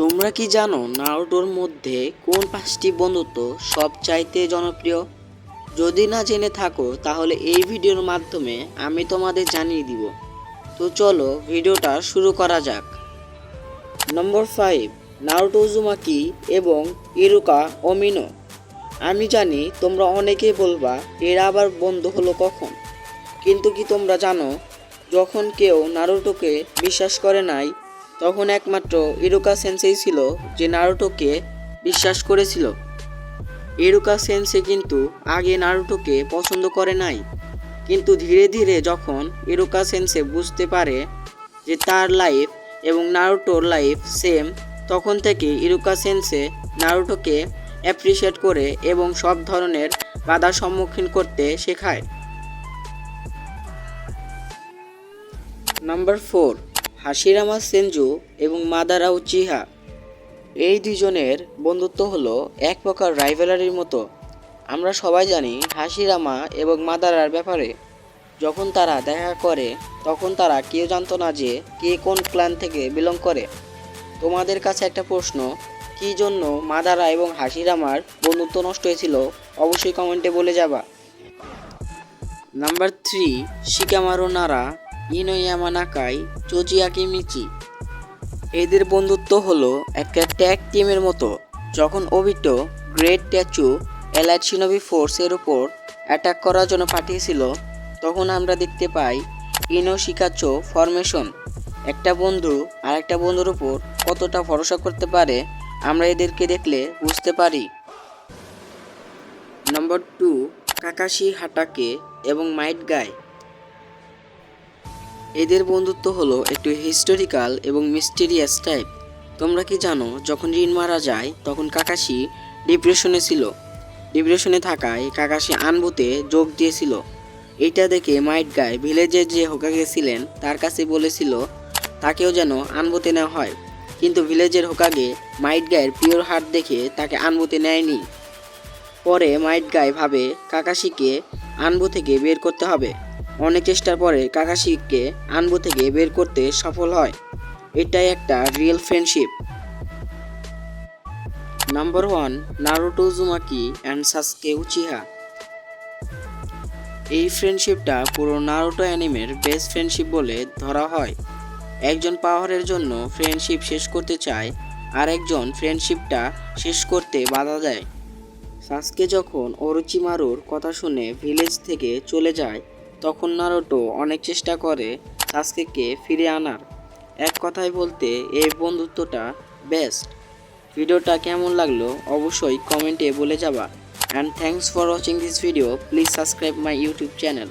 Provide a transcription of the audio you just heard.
তোমরা কি জানো নারুটোর মধ্যে কোন পাঁচটি বন্ধুত্ব সবচাইতে জনপ্রিয়? যদি না জেনে থাকো, তাহলে এই ভিডিওর মাধ্যমে আমি তোমাদের জানিয়ে দিব। তো চলো ভিডিওটা শুরু করা যাক। নম্বর ফাইভ, নারুটো উজুমাকি এবং ইরুকা ওমিনো। আমি জানি তোমরা অনেকেই বলবা, এরা আবার বন্ধ হলো কখন? কিন্তু কি তোমরা জানো, যখন কেউ নারুটোকে বিশ্বাস করে নাই তখন একমাত্র ইরুকা সেন্সেই ছিল যে নারুটোকে বিশ্বাস করেছিল। ইরুকা সেন্সে কিন্তু আগে নারুটোকে পছন্দ করে নাই। কিন্তু ধীরে ধীরে যখন ইরুকা সেন্সে বুঝতে পারে যে তার লাইফ এবং নারুটোর লাইফ সেম, তখন থেকে ইরুকা সেন্সে নারুটোকে অ্যাপ্রিসিয়েট করে এবং সব ধরনের বাধার সম্মুখীন করতে শেখায়। নাম্বার ফোর হাসিরামা সেনজু এবং মাদারা উচিহা। এই দুজনের বন্ধুত্ব হলো এক প্রকার রাইভেলারির মতো। আমরা সবাই জানি হাসিরামা এবং মাদারার ব্যাপারে। যখন তারা দেখা করে, তখন তারা কেউ জানতো না যে কে কোন ক্লান থেকে বিলং করে। তোমাদের কাছে একটা প্রশ্ন, কী জন্য মাদারা এবং হাসিরামার বন্ধুত্ব নষ্ট হয়েছিল? অবশ্যই কমেন্টে বলে যাবা। নাম্বার থ্রি শিকামারু নারা ইনোয়ামা নাকাই চোচিয়াকি মিচি এদের বন্ধুত্ব হলো একটা ট্যাগ টিমের মতো। যখন ওবিটো গ্রেট ট্যাচু এলাইট ফোর্সের উপর অ্যাটাক করার জন্য পাঠিয়েছিল, তখন আমরা দেখতে পাই ইনো শিকাচো ফরমেশন একটা বন্ধু আর একটা বন্ধুর উপর কতটা ভরসা করতে পারে, আমরা এদেরকে দেখলে বুঝতে পারি। নম্বর টু কাকাশি হাটাকে এবং মাইট গায় এদের বন্ধুত্ব হলো একটু হিস্টোরিক্যাল এবং মিস্টেরিয়াস টাইপ তোমরা কি জানো, যখন ঋণ মারা যায়, তখন কাকাশি ডিপ্রেশনে ছিল। ডিপ্রেশনে থাকায় কাকাশি আনবুতে যোগ দিয়েছিল। এটা দেখে মাইট গায় ভিলেজের যে হোকাগে ছিলেন তার কাছে বলেছিল, তাকেও যেন আনবুতে নেওয়া হয়। কিন্তু ভিলেজের হোকাগে মাইট গায়ের পিওর হার্ট দেখে তাকে আনবুতে নেয়নি। পরে মাইট গায় ভাবে কাকাশিকে আনবু থেকে বের করতে হবে। অনেক চেষ্টার পরে কাকাশিকে আনবু থেকে বের করতে সফল হয়। এটাই একটা real friendship number one Naruto Uzumaki and Sasuke Uchiha এই ফ্রেন্ডশিপটা পুরো নারুটো অ্যানিমের বেস্ট ফ্রেন্ডশিপ বলে ধরা হয়। একজন পাওয়ারের জন্য ফ্রেন্ডশিপ শেষ করতে চায় আর একজন ফ্রেন্ডশিপটা শেষ করতে বাধা দেয়। সাসকে যখন অরুচিমারুর কথা শুনে ভিলেজ থেকে চলে যায় তখন নারুটো অনেক চেষ্টা করে সাসকেকে ফিরে আনার। এক কথায় বলতে, এই বন্ধুত্বটা বেস্ট ভিডিওটা কেমন লাগল অবশ্যই কমেন্টে বলে যাবা। And thanks for watching this video please subscribe my YouTube channel